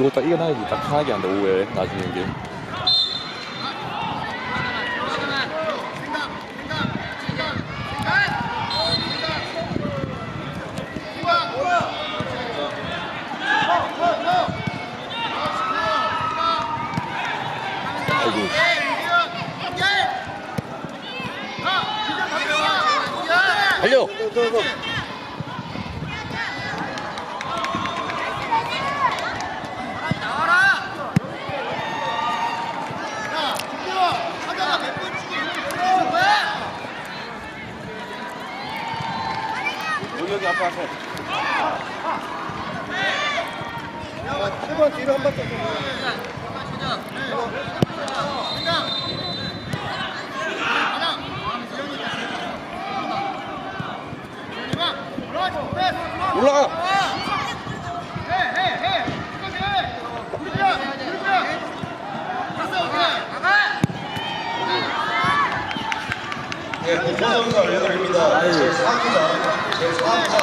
그거 딱 이겨놔야지. 딱 편하게 한다 오후에. 나중에 이게 여기 여기 앞에 앞에 한번 뒤로 한번 더. 올라가 네, 목표 점수 알려드립니다. 제4구장, 제4구장,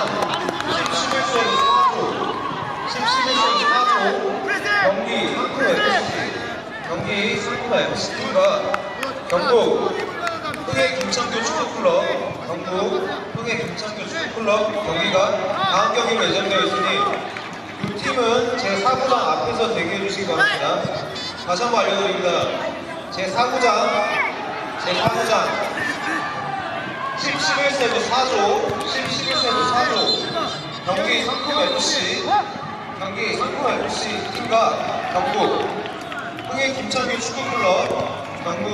11세 4조, 11세 4조, 경기 상쿠 FC, 경기 상쿠 FC가 경북 흥해 김창규 축구클럽, 경북 흥해 김창규 축구클럽 경기가 다음 경기로 예정되어 있으니 두 팀은 제4구장 앞에서 대기해 주시기 바랍니다. 다시 한번 알려드립니다. 제4구장, 제4구장, 11세부 4조, 11세부 4조, 경기 상품 FC, 경기 상품 FC 팀과 경북. 흥해 김창규 축구클럽, 경북.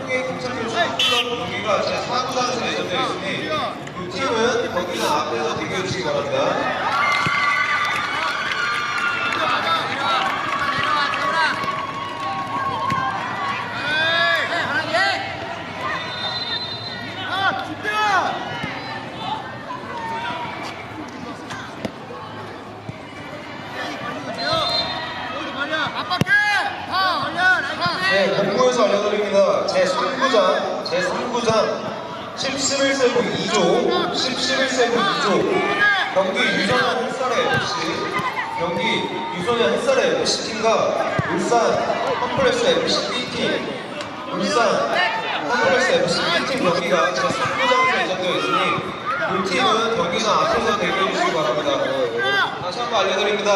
흥해 김창규 축구클럽 경기가 제4구장에서 예정되어 있으니 두 팀은 경기장 앞에서 대기해 주시기 바랍니다. 네, 공부에서 알려드립니다. 제3구장, 제3구장, 11세부 2조, 11세부 2조, 경기 유소년 햇살의 FC, 경기 유소년 햇살의 FC 팀과 울산 컴플렉스 FC B팀, 울산 컴플렉스 FC B팀 경기가 제3구장에서 예정되어 있으니 두 팀은 경기장 앞에서 대기해 주시기 바랍니다. 다시 한 번 알려드립니다.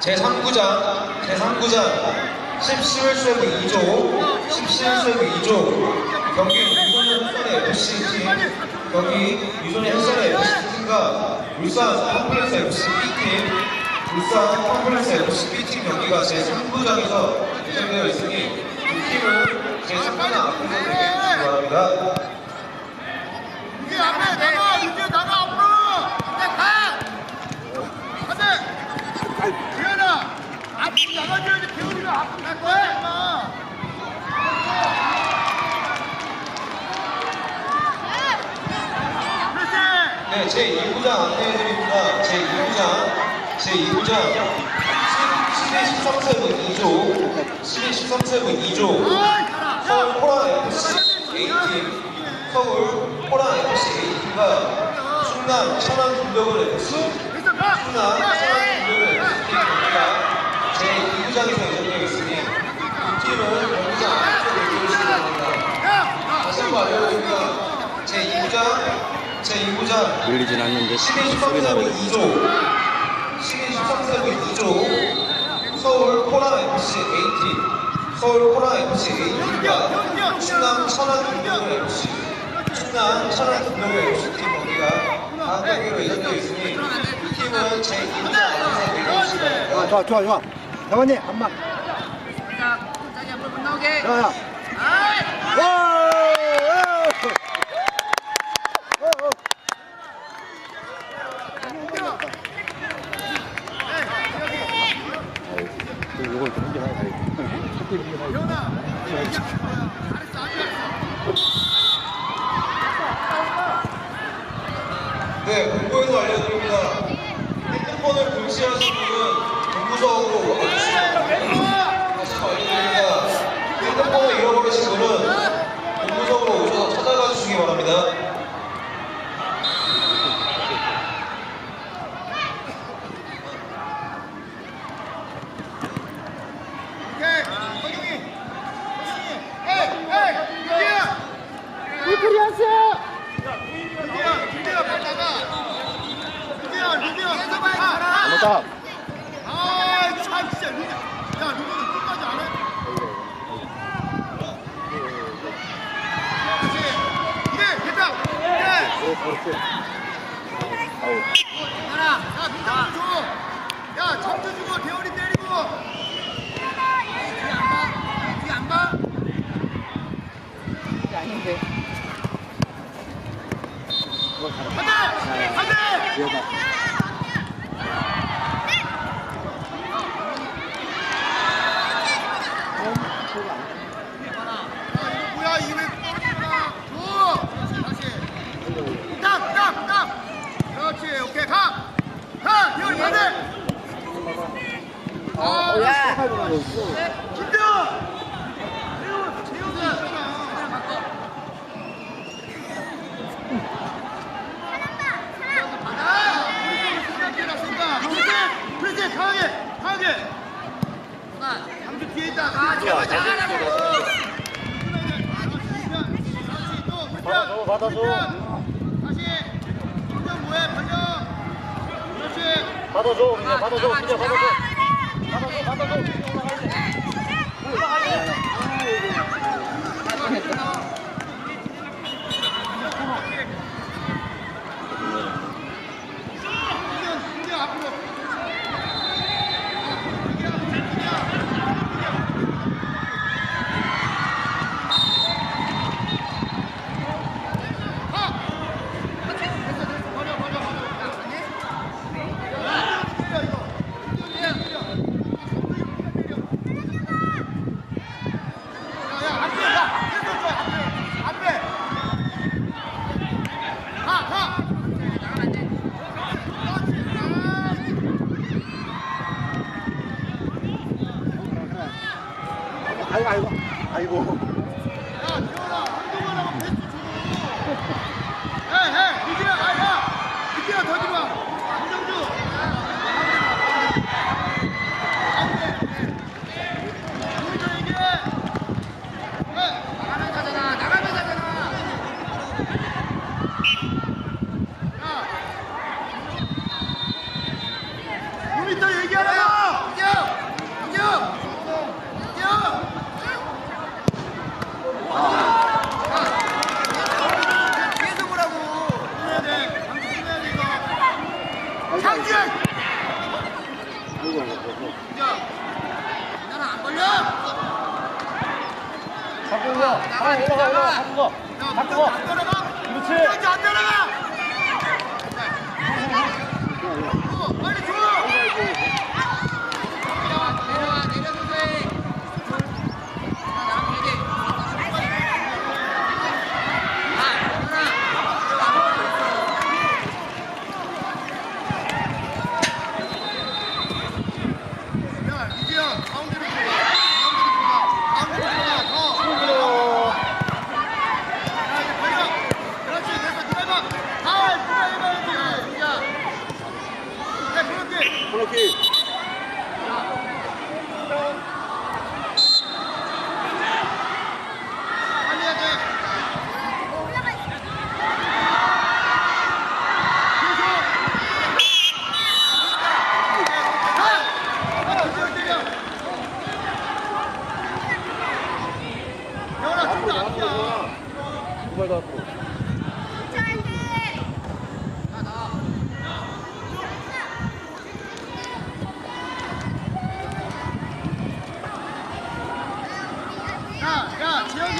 제3구장, 제3구장 11세부 2조, 11세부 2조 경기 유소년 햇살의 FC팀, 경기 유소년 햇살의 FC팀과 울산 컴플렉스 FC B팀, 울산 컴플렉스 FC B팀 경기가 제3구장에서 예정되어 있으니 두 팀은 제3구장 앞에서 대기해 주시기 바랍니다. 앞으로 나가줘야지 배우리가 앞으로 갈 거야 임마 그렇지 네, 제2구장 안내해드립니다. 제2구장, 제2구장 12, 13세부 2조, 12, 13세부 2조 서울 호랑 FC A팀, 서울 호랑 FC A팀과 충남 천안 김덕을 FC, 충남 천안 김덕을 FC 경기가 제2구장에서 예정되어 있으니 두 팀은 경기장 앞에서 대기해 주시기 바랍니다. 다시 한번 알려드립니다. 제2구장, 제2구장 밀리진 않는데 12, 소리 13세부 나네 2조 12, 13세부 2조 서울 코라 FC A팀 서울 코라 FC A팀과 충남 천안 김동현 FC 충남 천안 김동현 FC 팀 경기가? 다음 경기로 예정되어 있으니 이 팀은 제2구장 앞에서 대기해주시기 바랍니다. 좋아 좋아 좋아 장관님 한번 야야 와 아이고 이걸 좀 이겨놔야 돼 네, 공고에서 알려드립니다. 핸드폰을 불치하신 분은 공구석으로 와주시기 바랍니다. 다시 한번 알려드립니다. 핸드폰을 잃어버리신 분은 공구석으로 오셔서 찾아가 주시기 바랍니다. 크리어스! 루디야, 루디야, 빨리 나가! 루디야, 루디야, 계속 봐! 잘못다. 아, 참, 진짜, 루디. 야, 루디는 끝까지 안 해? 그렇지. 이래, 됐다! 이래! 그렇지. 아우. 하나, 야, 민정도 줘! 야, 점수 주고, 대원이 때리고! 뒤에 안 봐? 뒤에 안 봐? 아닌데. 돼! 위험하다. 야, 이거 뭐야, 이왜 떨어지나? 줘! 그렇지, 다시. 딱, 딱, 딱! 그렇지, 오케이, 가! 가! 대원이 반대! 아, 야. 김대원! 재훈, 재훈이 있잖아. 받아! 생각해라, 생각. 그렇지, 그렇지, 강하게, 강하게. 강주 뒤에 있다. 아, 재훈 잘하라고. 받아줘, 받아줘. 다시. 김대원 뭐해, 반영. 그렇지. 받아줘, 그냥 받아줘, 그냥 받아줘. 받아줘, 받아줘. 김대원, 김대원 앞으로. 버려, 버려, 버려. 야, 때려, 이거. 때려, 때려. 야, 야, 앞에, 야, 계속 줘, 앞에, 앞에. 가, 가. 아이고, 아이고, 아이고.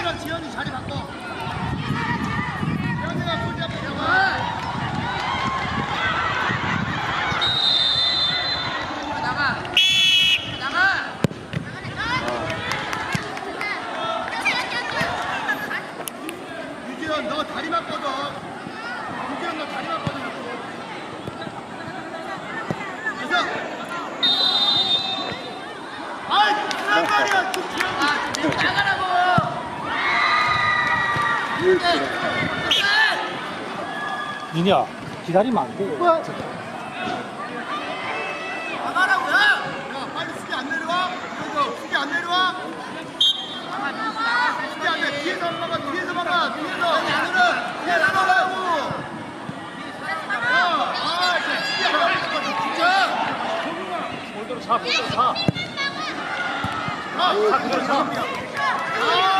지현이 자리 바꿔. 지현이가 골 잡고 잡아. 나가. 나가. 유지현, 너 다리 맞거든. 유지현, 너 다리 맞거든. 그래서. 아이, 그런 말이야, 좀 지현이. 나가라고. 니냐 기다리면 안 돼. 나가라고요! 야, 빨리 수비 안 내려와? 그래서 수비 안 내려와? 수비 안 돼. 뒤에서 한 번만, 뒤에서 막아. 야, 뒤에서 안으로, 뒤에 나가라고. 야, 아, 진짜 진짜 하라고 진짜. 볼대로 차, 볼대로 차. 아, 볼대로 차. 아,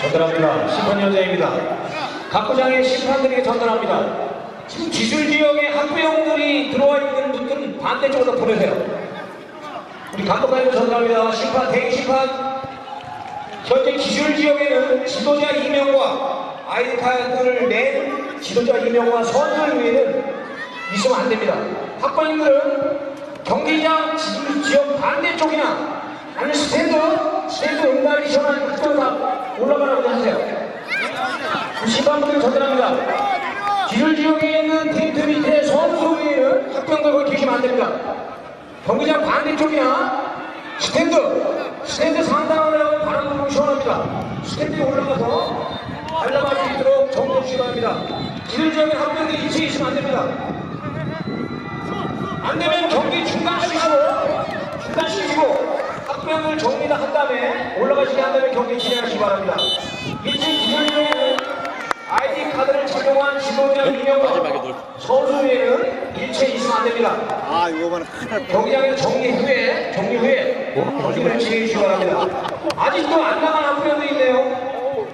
전달합니다. 심판위원장입니다. 각 구장의 심판들에게 전달합니다. 지금 기술 지역에 학부형들이 들어와 있는 분들은 반대쪽으로 보내세요. 우리 감독관님 전달합니다. 심판, 대행 심판. 현재 기술 지역에는 지도자 2명과 아이디카드를 낸 지도자 2명과 선수를 위해는 있으면 안 됩니다. 학부형들은 경기장 지- 지역 반대쪽이나 아니면 스탠드, 스탠드 응답이 전화는 그쪽으로 다 올라가라고 하세요. 심판분들 전달합니다. 기술 지역에 있는 텐트 밑에 선수 위에는 거기 계시면 안 됩니다. 경기장 반대쪽이나 스탠드, 스탠드 상단을 하고 바람 불고 시원합니다. 스탠드에 올라가서 달려갈 수 있도록 정보 바랍니다. 기술 지역에 학병들이 이치에 있으면 안 됩니다. 안 되면 경기 중단시키고, 중단시키고, 학병을 정리를 한 다음에, 올라가시게 한 다음에 경기 진행하시기 바랍니다. 1층 기술지역에는 아이디 카드를 착용한 지도자 2명과 선수 외에는 일체 있으면 안 됩니다. 아, 이거만 경기장에서 정리 후에, 정리 후에 경기를 해주시기 바랍니다. 아직도 안 나간 한편도 있네요.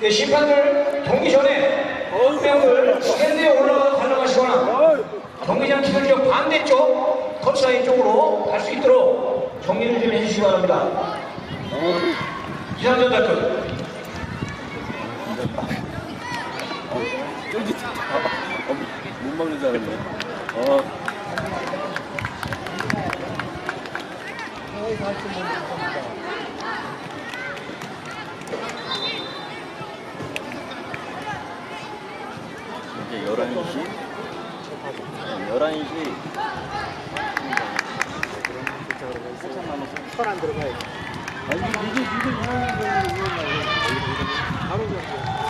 네, 심판들 경기 전에 명을 스탠드에 올라가 관람하시거나 경기장 기술적 반대쪽 터치라인 쪽으로 갈 수 있도록 정리를 좀 해주시기 바랍니다. 기상전 작전. 못 막는 줄 알았네. 어. 이제 11시? 11시. 손안 들어가요. 아니, 이게, 이게, 이게, 이게, 이게, 이게, 바로 그냥.